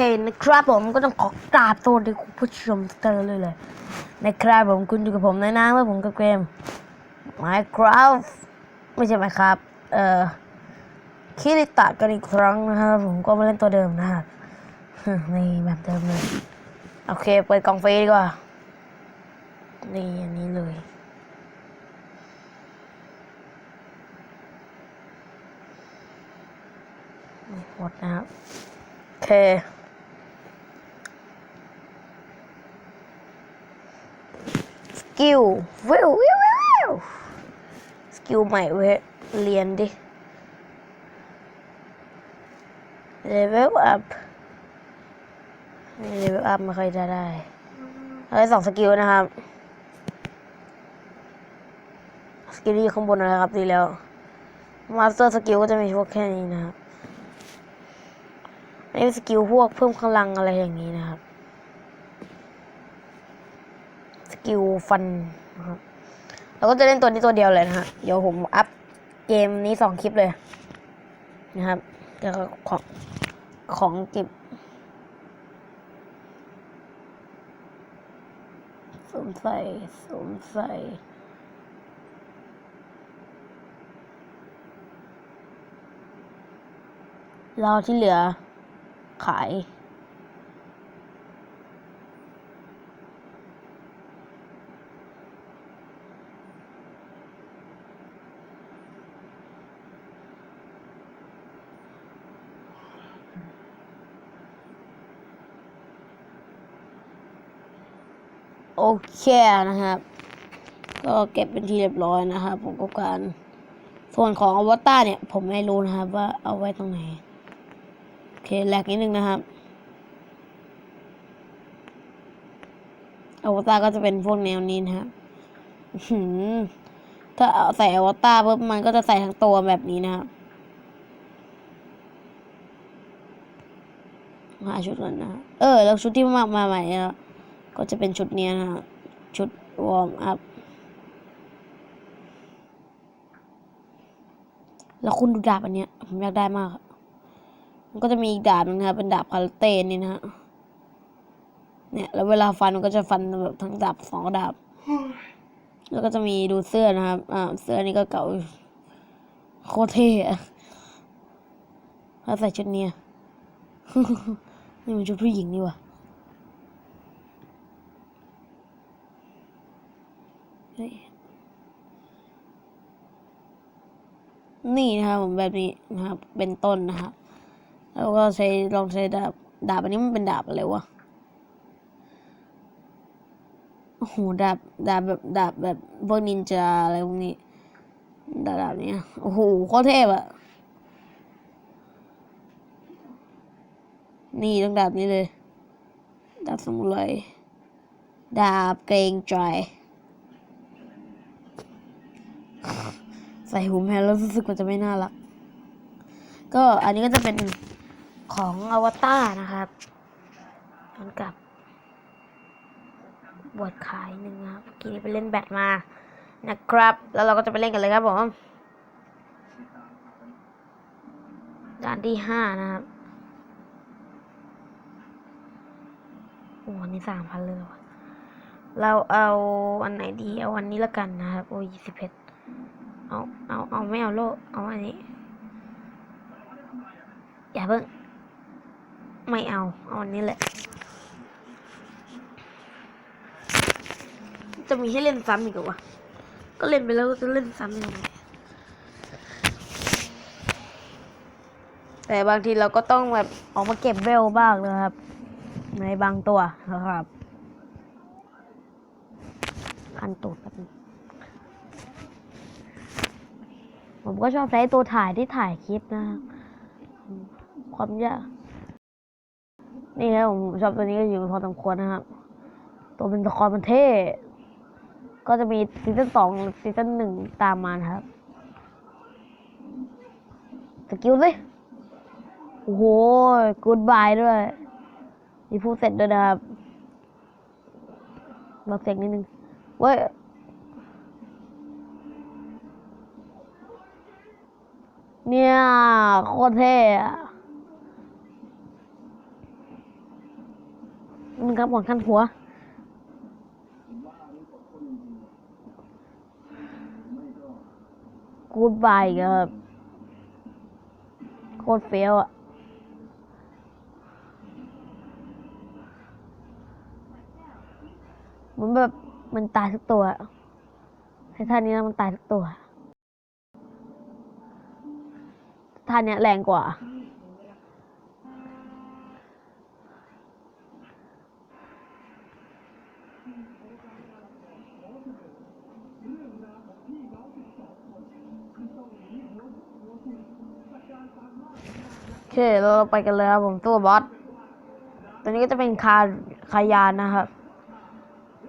นะครับผมก็ต้องขอกราบสวัสดีคุณผู้ชมทุกท่านเลยเลยนะครับผมคุณอยู่กับผมในน้ำว่าผมกับเกม Minecraft ไม่ใช่ Minecraft เอ่อคิริตะกันอีกครั้งนะครับผมก็มาเล่นตัวเดิมนะครับนี่แบบเดิมเลยโอเคเปิดกล่องฟีดีกว่านี่อันนี้เลยหมดนะครับโอเค กิลวิววิววิวววสกิลใหม่เว้ยเรียนดิเลเวลอัพเลเวลอัพไม่ค่อยจะได้เอาได้สองสกิลนะครับ สกิลที่อยู่ข้างบนนะครับดีแล้วมาสเตอร์สกิลก็จะมีพวกแค่นี้นะครับนนี้เป็นสกิลพวกเพิ่มพลังอะไรอย่างนี้นะครับ ส กิลฟันนะครับเราก็จะเล่นตัวนี้ตัวเดียวเลยนะฮะเดี๋ยวผมอัพเกมนี้สองคลิปเลย นะครับแล้วก็ของของเก็บสวมใส่สวมใส่เราที่เหลือขาย โอเคนะครับ ก็เก็บเป็นที่เรียบร้อยนะครับ ผมก็การ ส่วนของอวตารเนี่ย ผมไม่รู้นะครับ ว่าเอาไว้ตรงไหน โอเคแลกนิดนึงนะครับอวตารก็จะเป็นพวกแนวนี้นะครับถ้าเอาใส่อวตารปุ๊บมันก็จะใส่ทั้งตัวแบบนี้นะครับหาชุดก่อนนะ เออ แล้วชุดที่มามาใหม่นี่ย ก็จะเป็นชุดเนี้ยนะ ชุดวอร์มอัพ แล้วคุณดูดาบอันเนี้ย ผมอยากได้มาก มันก็จะมีอีกดาบนึงนะครับเป็นดาบคาราเต้นี่นะฮะ เนี่ย แล้วเวลาฟันมันก็จะฟันแบบทั้งดาบสองดาบ แล้วก็จะมีดูเสื้อนะครับ อ่า เสื้อนี่ก็เก่า โคตรเท่อะถ้าใส่ชุดเนี้ยนี่มันชุดผู้หญิงนี่ว่ะ เฮ้ยนี่นะครับผมแบบนี้นะครับ เป็นต้นนะครับ แล้วก็ใช้ลองใช้ดาบดาบอันนี้มันเป็นดาบอะไรวะโอ้โหดาบดาบแบบดาบแบบพวกนินจาอะไรพวกนี้ดาบดาบเนี้ยโอ้โหโคตรเทพอะนี่ต้องดาบนี้เลย ดาบสมุไรดาบเกรงใจ ใส่หูแมวแล้วรู้สึกมันจะไม่น่ารัก ก็อันนี้ก็จะเป็นของอวตารนะครับย้อนกับบวชขายหนึ่งครับเมื่อกี้ไปเล่นแบดมานะครับ แล้วเราก็จะไปเล่นกันเลยครับผมด่านที่ห้านะครับ โอ้อันนี้สามพันเลยวะเราเอาอันไหนดี เอาอันนี้ละกันนะครับ โอ้ยี่สิบเพชร เอาเอาเอาไม่เอาโลกเอาอันนี้ อย่าเพิ่ง ไม่เอา เอาอันนี้แหละ จะมีให้เล่นซ้ำอีกเหรอวะก็เล่นไปแล้วก็จะเล่นซ้ำยังไงแต่บางทีเราก็ต้องแบบออกมาเก็บเวลบ้างนะครับ ในบางตัวนะครับคันตูดแป๊บนึง ผมก็ชอบใช้ตัวถ่ายที่ถ่ายคลิปนะครับความยากนี่ครับผมชอบตัวนี้ก็อยู่พอสมควรนะครับ ตัวเป็นละครมันเท่ ก็จะมีซีซั่นสองซีซั่นหนึ่งตามมาครับ สกิลสิ โอ้โหกูดบายด้วยมีพูดเสร็จด้วยนะครับบอกเสียงนิดนึงเว้ย เนี่ยโคตรเท่อะนึงครับหวังขั้นหัว กูดบายครับ โคตรเฟี้ยวอะมือนแบบ มันตายทุกตัวไอ้ท่านี้มันตายทุกตัว ท่าเนี้ยแรงกว่า โอเค เราไปกันเลยครับผมตัวบอสตัวนี้ก็จะเป็นคาคายานนะครับ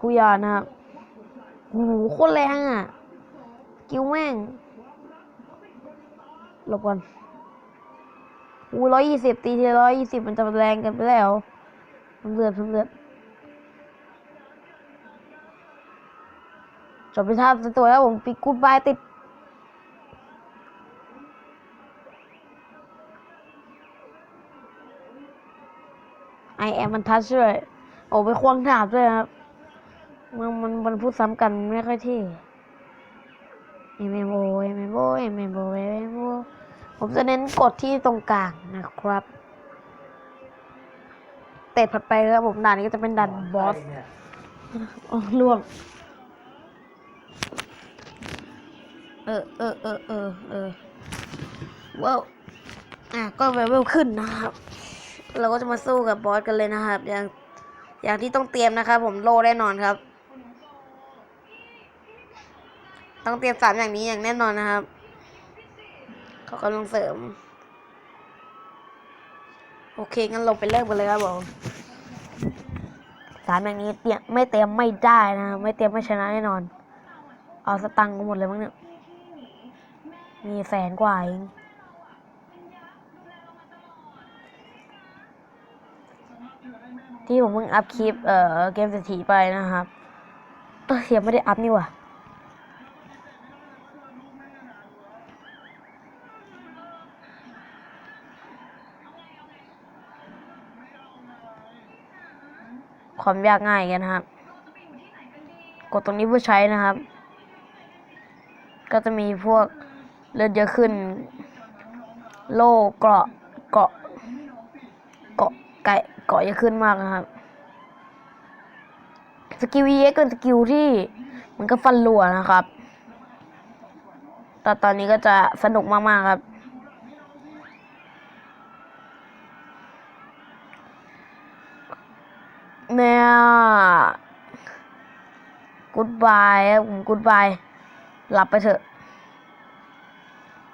คุยานนะครับโอ้โหโคตรแรงอะ กิ้วแม่งหลบก่อน อู้ร้อยยี่สิบตีทีร้อยยี่สิบมันจะแรงกันไปแล้วสำเร็จสำเร็จจบไปท่าตัวแล้วผมปิดกูดบายติดไอแอมมันทัชด้วย โอ้ไปควงดาบด้วยครับ มันมันมันพูดซ้ำกันไม่ค่อยเท่เอ็มเมโอเอ็มเมโอเอ็มเมโอเอ็มเมโอ ผมจะเน้นกดที่ตรงกลางนะครับ เตะผัดไปครับผมด่านนี้ก็จะเป็นด่านบอสอ๋อล่วง เออเออเออเออเออว้าวอะก็เวลขึ้นนะครับ เราก็จะมาสู้กับบอสกันเลยนะครับ อย่างอย่างที่ต้องเตรียมนะครับ ผมโลแน่นอนครับ ต้องเตรียมสามอย่างนี้อย่างแน่นอนนะครับ เขากำลังเสริม โอเค งั้นเราไปเริ่มกันเลยครับผมสามอย่างนี้เตรียมไม่เตรียมไม่ได้นะ ไม่เตรียมไม่ชนะแน่นอน เอาสตังค์กันหมดเลยมั้งเนี่ย มีแสนกว่าเองที่ผมเพิ่งอัพคลิป เอ่อ เกมเศรษฐีไปนะครับเออยังไม่ได้อัพนี่ว่า ความยากง่ายกันนะครับ กดตรงนี้เพื่อใช้นะครับ ก็จะมีพวกเลือดเยอะขึ้น โล่เกราะเกาะเกาะไก่เกาะเยอะขึ้นมากนะครับ สกิล EX เป็นสกิลที่มันก็ฟันรัวนะครับแต่ตอนนี้ก็จะสนุกมาก ๆ ครับ เนี่ยกูดบายครับผมกูดบายหลับไปเถอะ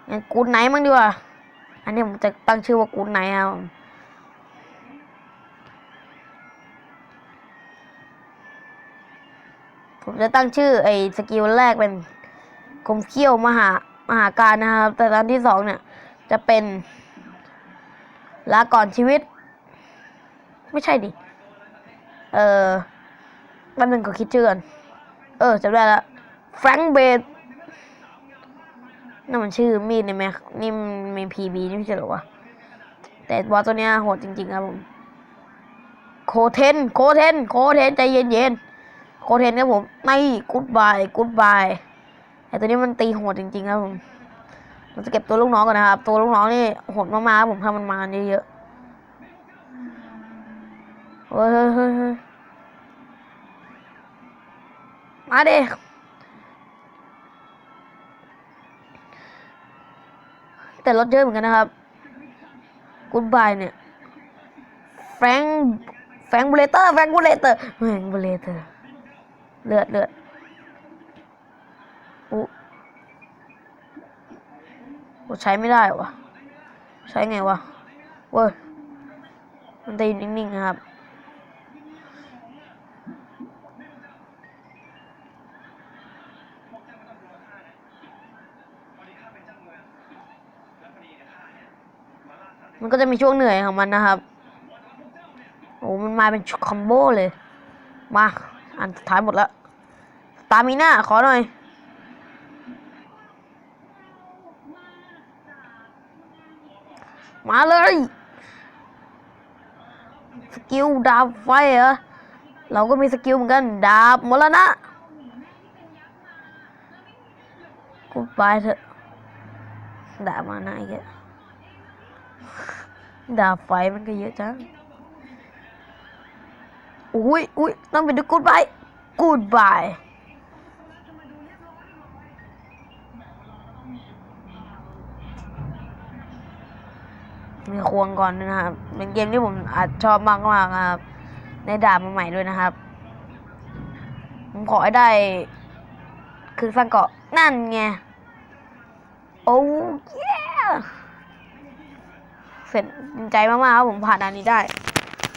งั้นกูดไหนมั้งดีกว่า อันนี้ผมจะตั้งชื่อว่ากูดไหนครับผมผมจะตั้งชื่อไอ้สกิลแรกเป็นคมเขี้ยวมหามหาการนะครับ แต่ตอนที่สองเนี่ย จะเป็นลาก่อนชีวิต ไม่ใช่ดิ เออแป๊บนึงก็คิดเชื่อก่อนเออจำได้ละแฟรงเบดนั่นมันชื่อมีดในแม็กนี่มีพีบีนี่ไม่ใช่หรอวะแต่บอสตัวเนี้ยโหดจริงๆครับผมโคเทนโคเทนโคเทนใจเย็นๆโคเทนครับผมไม่กูดบายกูดบายไอตัวนี้มันตีโหดจริงๆครับผมเราจะเก็บตัวลูกน้องก่อนนะครับ ตัวลูกน้องนี่โหดมากๆผมทำมันมาเยอะ ๆเฮ้ยเฮ้ยเฮ้ยมาดิแต่รถเยอะเหมือนกันนะครับกูดบายเนี่ยแฟงแฟงบูเลเตอร์แฟงบูเลเตอร์แฟงบูเลเตอร์เลือดเลือดอู้ใช้ไม่ได้วะใช้ไงวะเว้ยมันจะอยู่นิ่งๆนะครับ มันก็จะมีช่วงเหนื่อยของมันนะครับ โอ้มันมาเป็นคอมโบเลย มา อันสุดท้ายหมดแล้วตามีหน้าขอหน่อยมาเลย สกิลดาวไฟเหรอ เราก็มีสกิลเหมือนกัน ดาบมรณะกูไปเถอะ ดาบมาหน้าอีกแล้ว ดาบไฟมันก็เยอะจัง อุ้ยอุ้ยต้องไปดูกูดบายกูดบายมีควงก่อนนะครับ เป็นเกมที่ผมอาจชอบมากมากครับ ในดาบมาใหม่ด้วยนะครับ ผมขอให้ได้ คือสร้างเกาะนั่นไง โอ้เย้ เสร็จดีใจมากๆครับผมผ่านด่านนี้ได้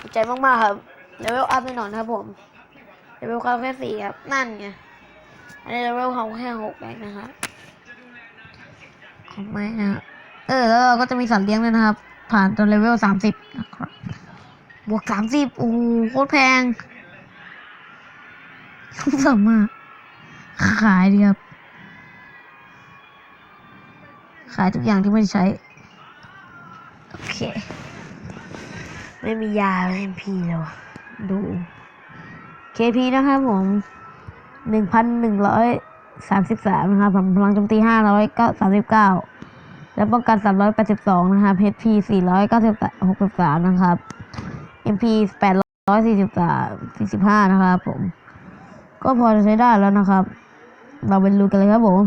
ดีใจมากๆครับเลเวลอัพแน่นอนครับผมเลเวลเขาแค่สี่ครับนั่นไงอันนี้เลเวลเขาแค่หกเองนะครับของไม่นะครับเออแล้วเราก็จะมีสัตว์เลี้ยงด้วยนะครับ ผ่านจนเลเวลสามสิบนะครับบวกสามสิบโอ้โหโคตรแพงคุ้มสมากขายดีครับ ขายทุกอย่างที่ไม่ใช้ โอเค ไม่มียาเอ็มพีแล้วอะดู KP นะครับผมหนึ่งพันหนึ่งร้อยสามสิบสามนะครับผมพลังโจมตีห้าร้อยเก้าสามสิบเก้าแล้วป้องกันสามร้อยแปดสิบสองนะครับ HP สี่ร้อยเก้าสิบหกสิบสามนะครับ MP แปดร้อยสี่สิบสามสี่สิบห้านะครับผม ก็พอจะใช้ได้แล้วนะครับ เราไปดูกันเลยครับผม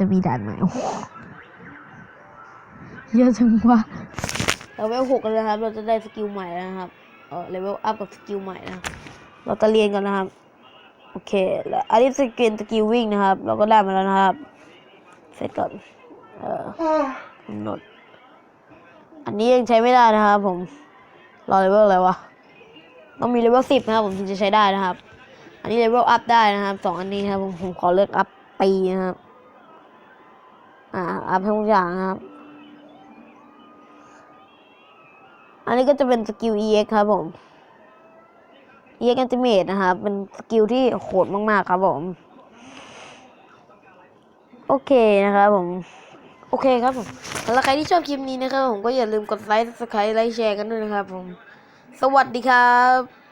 จะมีด่านใหม่เยอะจังวะเราเวลหกกันแล้วครับ เราจะได้สกิลใหม่แล้วนะครับ เออเลเวลอัพกับสกิลใหม่นะ เราจะเรียนกันนะครับ โอเค แล้วอันนี้สกิลสกิลวิ่งนะครับ เราก็ได้มาแล้วนะครับ เสร็จก่อน เออกำหนด อันนี้ยังใช้ไม่ได้นะครับผม รอเลเวลอะไรวะ ต้องมีเลเวลสิบนะครับ ผมถึงจะใช้ได้นะครับ อันนี้เลเวลอัพได้นะครับสองอันนี้นะครับผมผมขอเลือกอัพปีนะครับ อ่าอัพทุกอย่างครับ อันนี้ก็จะเป็นสกิล EX ครับผม EX Ultimate นะครับ เป็นสกิลที่โหดมาก ๆ ครับผม โอเคนะครับผม โอเคครับผมสำหรับใครที่ชอบคลิปนี้นะครับผมก็อย่าลืมกดไลค์ subscribe ไลค์แชร์กันด้วยนะครับผม สวัสดีครับ